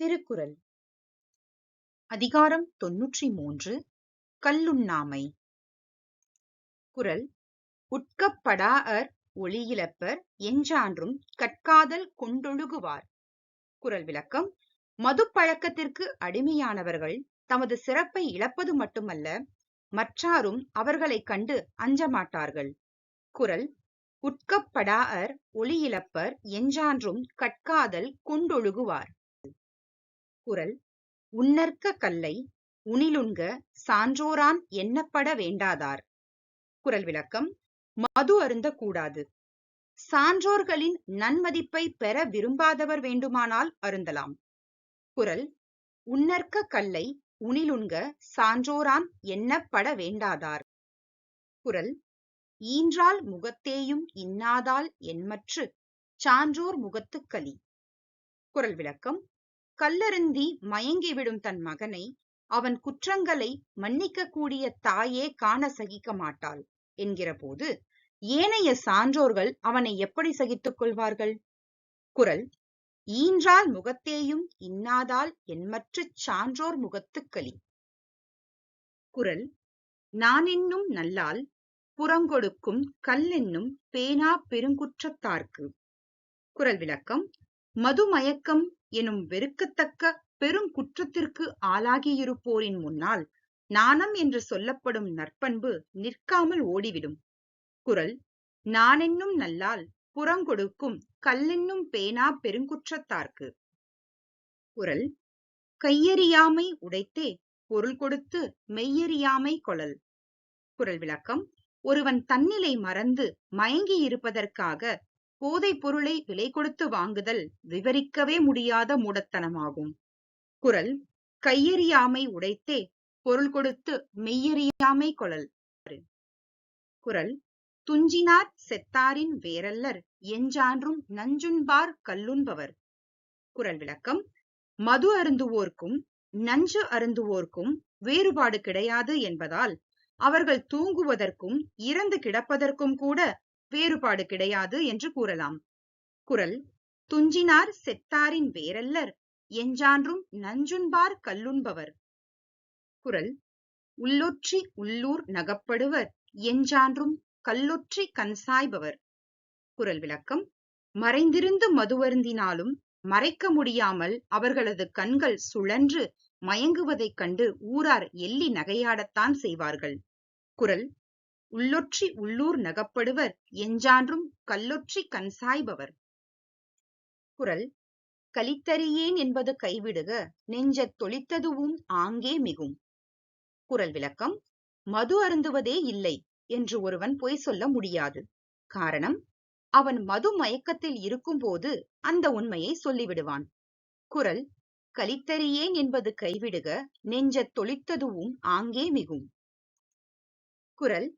திருக்குறள். அதிகாரம் தொன்னூற்றி மூன்று கல்லுண்ணாமை. குரல் உட்கப்படாஅர் ஒளியிழப்பர் எஞ்சான்றும் கற்காதல் கொண்டொழுகுவார் குரல் விளக்கம் மதுப்பழக்கத்திற்கு அடிமையானவர்கள் தமது சிறப்பை இழப்பது மட்டுமல்ல மற்றாரும் அவர்களைக் கண்டு அஞ்ச மாட்டார்கள் உட்கப்படாஅர் ஒளியிழப்பர் எஞ்சான்றும் கற்காதல் கொண்டொழுகுவார். திருக்குறள் உன்னற்க கல்லை உணிலுண்க சான்றோரான் எண்ணப்பட வேண்டாதார். குரல் விளக்கம் மது அருந்த கூடாது. சான்றோர்களின் நன்மதிப்பை பெற விரும்பாதவர் வேண்டுமானால் அருந்தலாம். குரல் உன்னற்க கல்லை உணிலுண்க சான்றோராம் எண்ணப்பட வேண்டாதார். குரல் ஈன்றால் முகத்தேயும் இன்னாதால் என்மற்று சான்றோர் முகத்துக்களி குரல் விளக்கம் கல்லருந்தி மயங்கிவிடும் தன் மகனை அவன் குற்றங்களை மன்னிக்கக்கூடிய தாயே காண சகிக்க மாட்டாள் என்கிற போது ஏனைய சான்றோர்கள் அவனை எப்படி சகித்துக் கொள்வார்கள்? குரல் ஈன்றால் முகத்தேயும் இன்னாதால் என்மற்றுச் சான்றோர் முகத்துக்களி குரல் குறள் நானென்னும் நல்லால் புறங்கொடுக்கும் கல்லென்னும் பேனா பெருங்குற்றத்தார்க்கு. குரல் விளக்கம் மதுமயக்கம் எனும் வெறுக்கத்தக்க பெருங்குற்றத்திற்கு ஆளாகியிருப்போரின் முன்னால் நாணம் என்று சொல்லப்படும் நற்பண்பு நிற்காமல் ஓடிவிடும். குறள் நானென்னும் நல்லால் புறங்கொடுக்கும் கல்லென்னும் பேனா பெருங்குற்றத்தார்க்கு குறள் கையறியாமை உடைத்தே பொருள் கொடுத்து மெய்யறியாமை கொளல் குறள் விளக்கம் ஒருவன் தன்னிலை மறந்து மயங்கி இருப்பதற்காக போதைப் பொருளை விலை கொடுத்து வாங்குதல் விவரிக்கவே முடியாத மூடத்தனமாகும். குறள் கையறியாமை உடைத்தே பொருள் கொடுத்து மெய்யறியாமை கொளல். குறள் துஞ்சினார் செத்தாரின் வேரல்லர் எஞ்சான்றும் நஞ்சுண்பார் கல்லுண்பவர். குறள் விளக்கம் மது அருந்துவோர்க்கும் நஞ்சு அருந்துவோர்க்கும் வேறுபாடு கிடையாது என்பதால் அவர்கள் தூங்குவதற்கும் இறந்து கிடப்பதற்கும் கூட வேறுபாடு கிடையாது என்று கூறலாம். குரல் துஞ்சினார் செத்தாரின் வேரல்லர் எஞ்சான்றும் நஞ்சுண்பார் கல்லுண்பவர். குரல் உள்ளொற்றி உள்ளூர் நகப்படுவர் எஞ்சான்றும் கல்லொற்றி கண்சாய்பவர். குரல் விளக்கம் மறைந்திருந்து மதுவருந்தினாலும் மறைக்க முடியாமல் அவர்களது கண்கள் சுழன்று மயங்குவதைக் கண்டு ஊரார் எள்ளி நகையாடத்தான் செய்வார்கள். குரல் உள்ளொற்றி உள்ளூர் நகப்படுவர் எஞ்சான்றும் கல்லொற்றி கண்சாய்பவர். குறள் கலித்தறியேன் என்பது கைவிடுக நெஞ்சத் தொளித்ததுவும் ஆங்கே மிகும். குறள் விளக்கம் மது அருந்துவதே இல்லை என்று ஒருவன் பொய் சொல்ல முடியாது. காரணம் அவன் மது மயக்கத்தில் இருக்கும்போது அந்த உண்மையை சொல்லிவிடுவான். குறள் கலித்தறியேன் என்பது கைவிடுக நெஞ்சத் தொளித்ததுவும் ஆங்கே மிகும். குறள்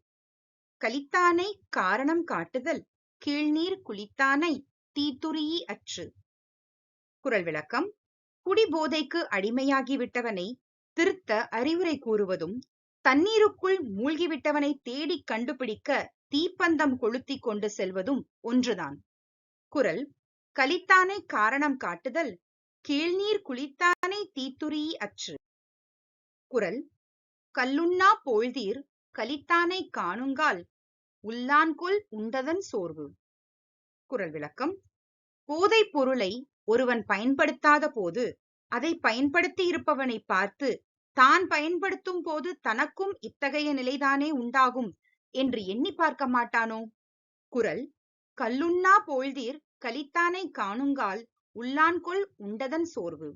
கலித்தானை காரணம் காட்டுதல் கீழ்நீர் குளித்தானை தீத்துரியி அற்று. குரல் விளக்கம் குடிபோதைக்கு அடிமையாகிவிட்டவனை திருத்த அறிவுரை கூறுவதும் தண்ணீருக்குள் மூழ்கிவிட்டவனை தேடி கண்டுபிடிக்க தீப்பந்தம் கொளுத்தி கொண்டு செல்வதும் ஒன்றுதான். குரல் கலித்தானை காரணம் காட்டுதல் கீழ்நீர் குளித்தானை தீத்துரி அற்று. குரல் கல்லுண்ணா போழ்தீர் கலித்தானை காணுங்கால் உள்ளான்கொல் உண்டதன் சோர்வு. குரல் விளக்கம் போதைப் பொருளை ஒருவன் பயன்படுத்தாத போது அதை பயன்படுத்தி இருப்பவனை பார்த்து தான் பயன்படுத்தும் போது தனக்கும் இத்தகைய நிலைதானே உண்டாகும் என்று எண்ணி பார்க்க மாட்டானோ? குரல் கல்லுண்ணா போழ்தீர் கலித்தானை காணுங்கால் உள்ளான்கொள் உண்டதன் சோர்வு.